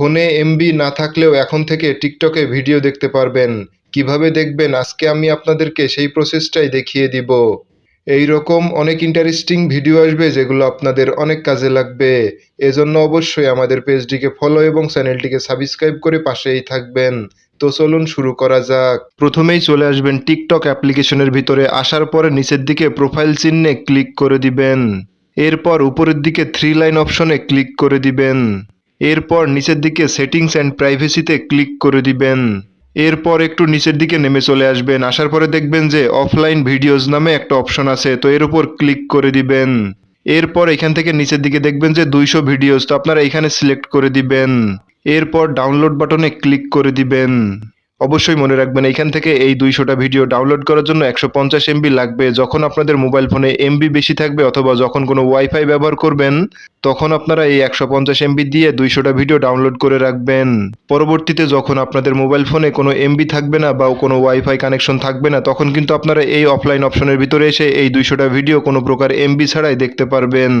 ফোনে এমবি না থাকলেও এখন থেকে টিকটকে ভিডিও দেখতে পারবেন। কীভাবে দেখবেন? আজকে আমি আপনাদেরকে সেই প্রসেসটাই দেখিয়ে দিব। এই রকম অনেক ইন্টারেস্টিং ভিডিও আসবে যেগুলো আপনাদের অনেক কাজে লাগবে। এজন্য অবশ্যই আমাদের পেজটিকে ফলো এবং চ্যানেলটিকে সাবস্ক্রাইব করে পাশেই থাকবেন। তো চলুন শুরু করা যাক। প্রথমেই চলে আসবেন টিকটক অ্যাপ্লিকেশনের ভিতরে। আসার পরে নিচের দিকে প্রোফাইল চিহ্নে ক্লিক করে দিবেন। এরপর উপরের দিকে থ্রি লাইন অপশনে ক্লিক করে দিবেন। এরপর নিচের দিকে সেটিংস অ্যান্ড প্রাইভেসিতে ক্লিক করে দিবেন। এরপর একটু নিচের দিকে নেমে চলে আসবেন। আসার পরে দেখবেন যে অফলাইন ভিডিওস নামে একটা অপশন আছে, তো এর উপর ক্লিক করে দিবেন। এরপর এখান থেকে নিচের দিকে দেখবেন যে দুইশো ভিডিওস তো আপনারা এখানে সিলেক্ট করে দিবেন। এরপর ডাউনলোড বাটনে ক্লিক করে দিবেন। অবশ্যই মনে রাখবেন, এইখান থেকে এই দুইশোটা ভিডিও ডাউনলোড করার জন্য একশো পঞ্চাশ এমবি লাগবে। যখন আপনাদের মোবাইল ফোনে এমবি বেশি থাকবে অথবা যখন কোনো ওয়াইফাই ব্যবহার করবেন, তখন আপনারা এই একশো পঞ্চাশ এমবি দিয়ে দুইশোটা ভিডিও ডাউনলোড করে রাখবেন। পরবর্তীতে যখন আপনাদের মোবাইল ফোনে কোনো এমবি থাকবে না বা কোনো ওয়াইফাই কানেকশন থাকবে না, তখন কিন্তু আপনারা এই অফলাইন অপশনের ভিতরে এসে এই দুইশোটা ভিডিও কোনো প্রকার এমবি ছাড়াই দেখতে পারবেন।